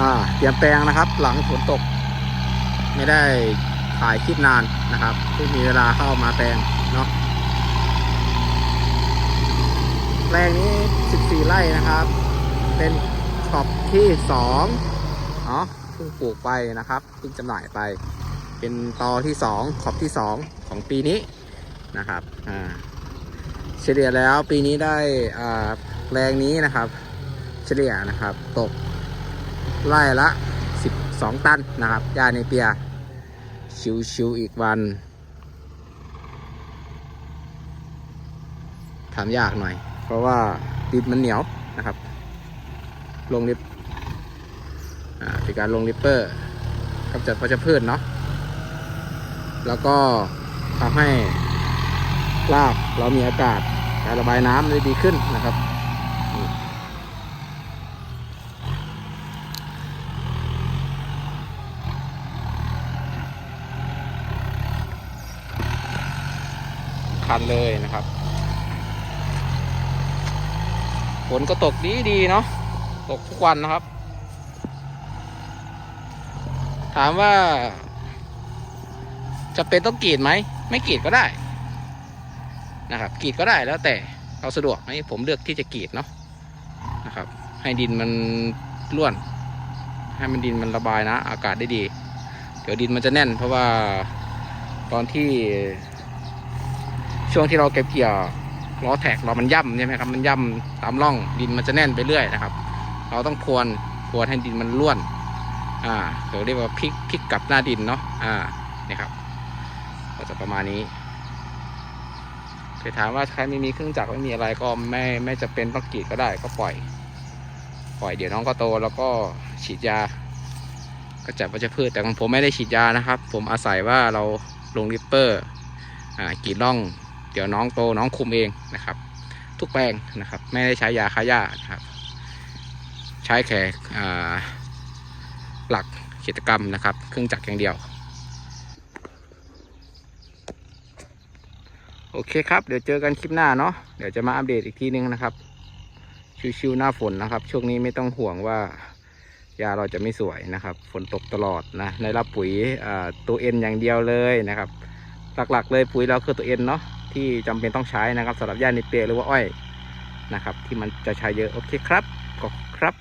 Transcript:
อ่าเตรียมแปลงนะครับ หลังฝนตก ไม่ได้ถ่ายคลิปนานนะครับเพิ่งมีเวลาเข้ามาแปลงเนาะแปลงนี้ 14 ไร่นะครับ เป็นขอบที่2เนาะเพิ่งปลูกไปนะครับเพิ่งจำหน่ายไป เป็นตอที่ 2 ขอบที่ 2 ของปีนี้นะครับอ่าเฉลี่ยแล้วปีนี้ได้แปลงนี้นะครับ เฉลี่ยนะครับตก ไร่ละ 12 ตันนะครับยาในเปียชิวๆอีกวันทำยากหน่อย เพราะว่าดินมันเหนียวนะครับ ลงลิปเป็นการลงลิปเปอร์กำจัดวัชพืชเนาะแล้วก็ทำให้รากเรามีอากาศการระบายน้ำได้ดีขึ้นนะครับ คันเลยนะครับฝนก็ตกดีดีเนาะตกทุกวันนะครับ ถามว่า จะเป็นต้องกรีดไหม ไม่กรีดก็ได้นะครับกรีดก็ได้แล้วแต่เราสะดวกให้ผมเลือกที่จะกรีดเนาะนะครับ ให้ดินมันร่วน ให้มันดินมันระบายนะ อากาศได้ดี เดี๋ยวดินมันจะแน่น เพราะว่าตอนที่ ช่วงที่เราเก็บเกี่ยวล้อแท็กเรามันย่ำใช่ไหมครับมันย่ำตามร่องดินมันจะแน่นไปเรื่อยนะครับ เราต้องพรวนพรวนให้ดินมันร่วน อ่าเราเรียกว่าพลิกพลิกกลับหน้าดินเนาะอ่านี่ครับ ก็จะประมาณนี้เคยถามว่าใครไม่มีเครื่องจักรไม่มีอะไรก็ไม่ไม่จะเป็นต้องกรีดก็ได้ก็ปล่อย ปล่อยเดี๋ยวน้องก็โตแล้วก็ฉีดยา ก็จับวัชพืชแต่ของผมไม่ได้ฉีดยานะครับ ผมอาศัยว่าเราลงริปเปอร์อ่ากรีดร่อง เดี๋ยวน้องโตน้องคุมเองนะครับ ทุกแปลงนะครับ ไม่ได้ใช้ยาฆ่าหญ้านะครับ ใช้แค่หลักกิจกรรมนะครับ เครื่องจักรอย่างเดียว โอเคครับเดี๋ยวเจอกันคลิปหน้าเนาะเดี๋ยวจะมาอัปเดตอีกทีนึงนะครับ ชิวๆหน้าฝนนะครับ ช่วงนี้ไม่ต้องห่วงว่ายาเราจะไม่สวยนะครับ ฝนตกตลอดนะในรับปุ๋ยตัวเอ็นอย่างเดียวเลยนะครับ หลักๆ เลยปุ๋ยเราคือตัวเอ็นเนาะ ที่จำเป็นต้องใช้นะครับสำหรับหญ้าในเปียหรือว่าอ้อยนะครับ ที่มันจะใช้เยอะโอเคครับก็ครับ